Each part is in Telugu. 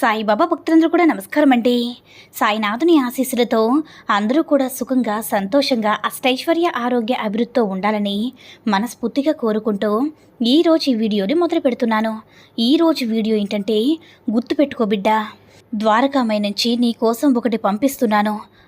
సాయిబాబా భక్తులందరూ కూడా నమస్కారం అండి సాయినాథుని ఆశీస్సులతో అందరూ కూడా సుఖంగా సంతోషంగా అష్టైశ్వర్య ఆరోగ్య అభివృద్ధితో ఉండాలని మనస్ఫూర్తిగా కోరుకుంటూ ఈరోజు ఈ వీడియోని మొదలు పెడుతున్నాను. ఈరోజు వీడియో ఏంటంటే గుర్తుపెట్టుకో బిడ్డ ద్వారకామై నుంచి నీ కోసం ఒకటి పంపిస్తున్నాను.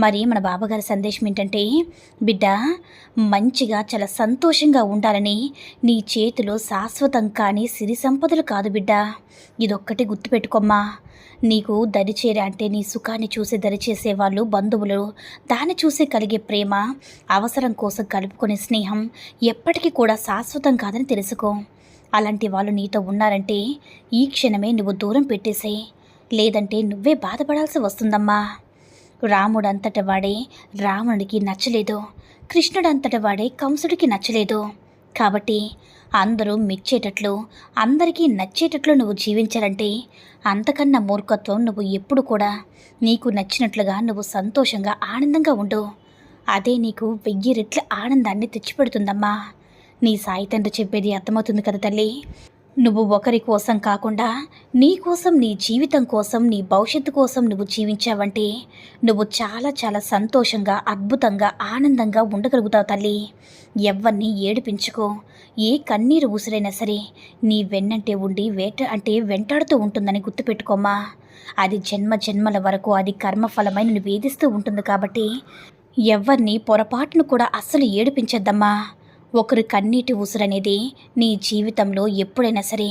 మరి మన బాబాగారి సందేశం ఏంటంటే బిడ్డ మంచిగా చాలా సంతోషంగా ఉండాలని నీ చేతిలో శాశ్వతం కానీ సిరి సంపదలు కాదు బిడ్డ. ఇదొక్కటి గుర్తుపెట్టుకోమ్మా. నీకు దరిచేరే అంటే నీ సుఖాన్ని చూసి దరిచేసే వాళ్ళు బంధువులు దాన్ని చూసి కలిగే ప్రేమ అవసరం కోసం కలుపుకునే స్నేహం ఎప్పటికీ కూడా శాశ్వతం కాదని తెలుసుకో. అలాంటి వాళ్ళు నీతో ఉన్నారంటే ఈ క్షణమే నువ్వు దూరం పెట్టేసేయ్. లేదంటే నువ్వే బాధపడాల్సి వస్తుందమ్మా. రాముడంతట వాడే రావణుడికి నచ్చలేదు కృష్ణుడంతటి వాడే కంసుడికి నచ్చలేదు. కాబట్టి అందరూ మెచ్చేటట్లు అందరికీ నచ్చేటట్లు నువ్వు జీవించాలంటే అంతకన్నా మూర్ఖత్వం నువ్వు ఎప్పుడు కూడా నీకు నచ్చినట్లుగా నువ్వు సంతోషంగా ఆనందంగా ఉండు. అదే నీకు వెయ్యి రెట్ల ఆనందాన్ని తెచ్చిపెడుతుందమ్మా. నీ సాయి తండ్రి చెప్పేది అర్థమవుతుంది కదా తల్లి? నువ్వు ఒకరి కోసం కాకుండా నీ కోసం నీ జీవితం కోసం నీ భవిష్యత్తు కోసం నువ్వు జీవించావంటే నువ్వు చాలా చాలా సంతోషంగా అద్భుతంగా ఆనందంగా ఉండగలుగుతావు తల్లి. ఎవరిని ఏడిపించుకో. ఏ కన్నీరు ఊసిరైనా సరే నీ వెన్నంటే ఉండి వేట అంటే వెంటాడుతూ ఉంటుందని గుర్తుపెట్టుకోమ్మా. అది జన్మ జన్మల వరకు అది కర్మఫలమైన నువ్వు వేధిస్తూ ఉంటుంది కాబట్టి ఎవరిని పొరపాటును కూడా అస్సలు ఏడిపించద్దమ్మా. ఒకరి కన్నీటి ఉసురనేది నీ జీవితంలో ఎప్పుడైనా సరే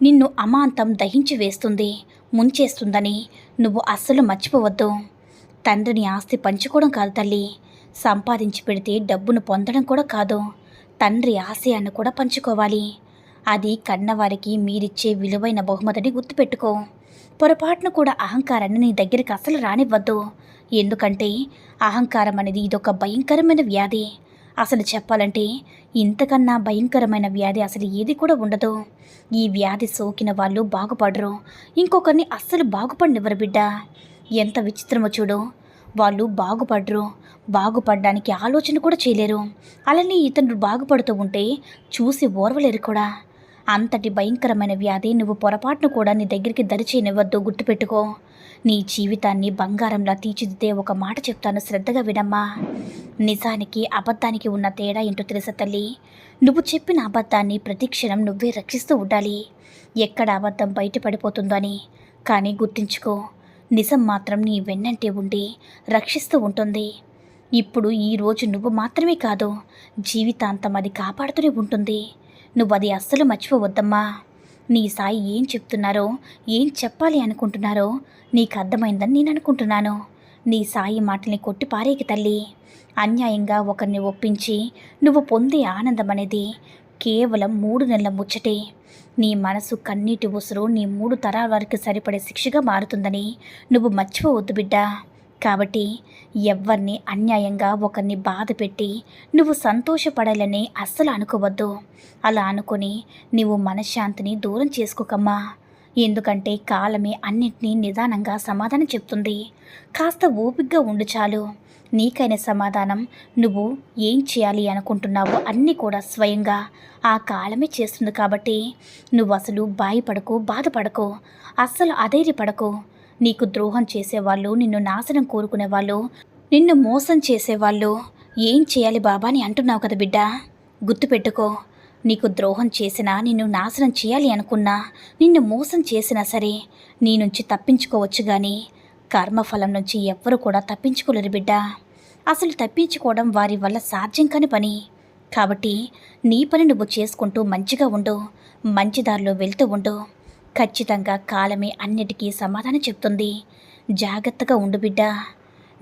నిన్ను అమాంతం దహించి వేస్తుంది ముంచేస్తుందని నువ్వు అస్సలు మర్చిపోవద్దు. తండ్రిని ఆస్తి పంచుకోవడం కాదు తల్లి సంపాదించి పెడితే డబ్బును పొందడం కూడా కాదు. తండ్రి ఆశయాన్ని కూడా పంచుకోవాలి. అది కన్నవారికి మీరిచ్చే విలువైన బహుమతిని గుర్తుపెట్టుకో. పొరపాటును కూడా అహంకారాన్ని నీ దగ్గరికి అసలు రానివ్వద్దు. ఎందుకంటే అహంకారం అనేది ఇదొక భయంకరమైన వ్యాధి. అసలు చెప్పాలంటే ఇంతకన్నా భయంకరమైన వ్యాధి అసలు ఏది కూడా ఉండదు. ఈ వ్యాధి సోకిన వాళ్ళు బాగుపడరు. ఇంకొకరిని అస్సలు బాగుపడినివ్వరు బిడ్డ. ఎంత విచిత్రమో చూడు. వాళ్ళు బాగుపడరు. బాగుపడడానికి ఆలోచన కూడా చేయలేరు. అలానే ఇతను బాగుపడుతూ ఉంటే చూసి ఓర్వలేరు కూడా. అంతటి భయంకరమైన వ్యాధి నువ్వు పొరపాటును కూడా నీ దగ్గరికి దరిచేయనివ్వద్దు. గుర్తుపెట్టుకో. నీ జీవితాన్ని బంగారంలా తీర్చిదిద్దే ఒక మాట చెప్తాను. శ్రద్ధగా వినమ్మా. నిజానికి అబద్ధానికి ఉన్న తేడా ఏంటో తెలుసా తల్లి? నువ్వు చెప్పిన అబద్ధాన్ని ప్రతిక్షణం నువ్వే రక్షిస్తూ ఉండాలి. ఎక్కడ అబద్ధం బయటపడిపోతుందో అని. కానీ గుర్తుంచుకో నిజం మాత్రం నీ వెన్నంటే ఉండి రక్షిస్తూ ఉంటుంది. ఇప్పుడు ఈ రోజు నువ్వు మాత్రమే కాదు జీవితాంతం అది కాపాడుతూనే ఉంటుంది. నువ్వు అది అస్సలు మర్చిపోవద్దమ్మా. నీ సాయి ఏం చెప్తున్నారో ఏం చెప్పాలి అనుకుంటున్నారో నీకు అర్థమైందని నేను అనుకుంటున్నాను. నీ సాయి మాటల్ని కొట్టి పారేకి తల్లి. అన్యాయంగా ఒకరిని ఒప్పించి నువ్వు పొందే ఆనందం అనేది కేవలం మూడు నెలల ముచ్చటే. నీ మనసు కన్నీటి ఉసురు నీ మూడు తరాల వరకు సరిపడే శిక్షగా మారుతుందని నువ్వు మర్చిపోవద్దు బిడ్డ. కాబట్టి ఎవ్వరిని అన్యాయంగా ఒకరిని బాధ పెట్టి నువ్వు సంతోషపడాలని అస్సలు అనుకోవద్దు. అలా అనుకొని నువ్వు మనశ్శాంతిని దూరం చేసుకోకమ్మా. ఎందుకంటే కాలమే అన్నిటినీ నిదానంగా సమాధానం చెప్తుంది. కాస్త ఓపిగ్గా ఉండు చాలు. నీకైన సమాధానం నువ్వు ఏం చేయాలి అనుకుంటున్నావో అన్నీ కూడా స్వయంగా. ఆ కాలమే చేస్తుంది కాబట్టి నువ్వు అసలు భయపడకు బాధపడకు. అస్సలు అధైర్యపడకు. నీకు ద్రోహం చేసేవాళ్ళు నిన్ను నాశనం కోరుకునేవాళ్ళు నిన్ను మోసం చేసేవాళ్ళు. ఏం చేయాలి బాబా అని అంటున్నావు కదా బిడ్డ? గుర్తుపెట్టుకో. నీకు ద్రోహం చేసినా నిన్ను నాశనం చేయాలి అనుకున్నా నిన్ను మోసం చేసినా సరే నీ నుంచి తప్పించుకోవచ్చు కానీ కర్మఫలం నుంచి ఎవ్వరు కూడా తప్పించుకోలేరు బిడ్డ. అసలు తప్పించుకోవడం వారి వల్ల సాధ్యం కాని పని. కాబట్టి నీ పని నువ్వు చేసుకుంటూ మంచిగా ఉండు మంచి దారిలో వెళ్తూ ఉండు. ఖచ్చితంగా కాలమే అన్నిటికీ సమాధానం చెప్తుంది. జాగ్రత్తగా ఉండు బిడ్డ.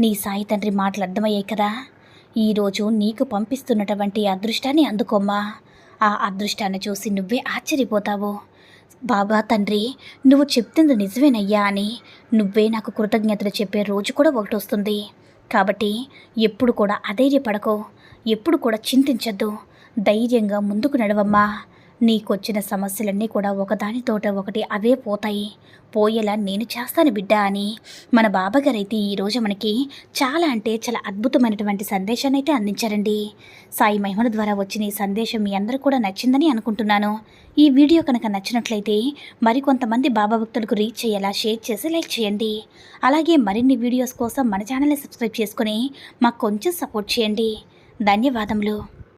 నీ సాయి తండ్రి మాటలు అర్థమయ్యాయి కదా. ఈరోజు నీకు పంపిస్తున్నటువంటి అదృష్టాన్ని అందుకోమ్మా. ఆ అదృష్టాన్ని చూసి నువ్వే ఆశ్చర్యపోతావు? బాబా తండ్రి నువ్వు చెప్తుంది నిజమేనయ్యా అని. నువ్వే నాకు కృతజ్ఞతలు చెప్పే రోజు కూడా ఒకటి వస్తుంది కాబట్టి ఎప్పుడు కూడా అధైర్యపడకు. ఎప్పుడు కూడా చింతించద్దు. ధైర్యంగా ముందుకు నడవమ్మా. నీకొచ్చిన సమస్యలన్నీ కూడా ఒకదానితోట ఒకటి అవే పోతాయి. పోయేలా నేను చేస్తాను బిడ్డ అని. మన బాబాగారైతే ఈరోజు మనకి చాలా అంటే చాలా అద్భుతమైనటువంటి సందేశాన్ని అయితే అందించారండి. సాయి మహిమల ద్వారా వచ్చిన ఈ సందేశం మీ అందరూ కూడా నచ్చిందని అనుకుంటున్నాను. ఈ వీడియో కనుక నచ్చినట్లయితే మరికొంతమంది బాబా భక్తులకు రీచ్ అయ్యేలా షేర్ చేసి లైక్ చేయండి. అలాగే మరిన్ని వీడియోస్ కోసం మన ఛానల్ని సబ్స్క్రైబ్ చేసుకొని మాకు కొంచెం సపోర్ట్ చేయండి. ధన్యవాదములు.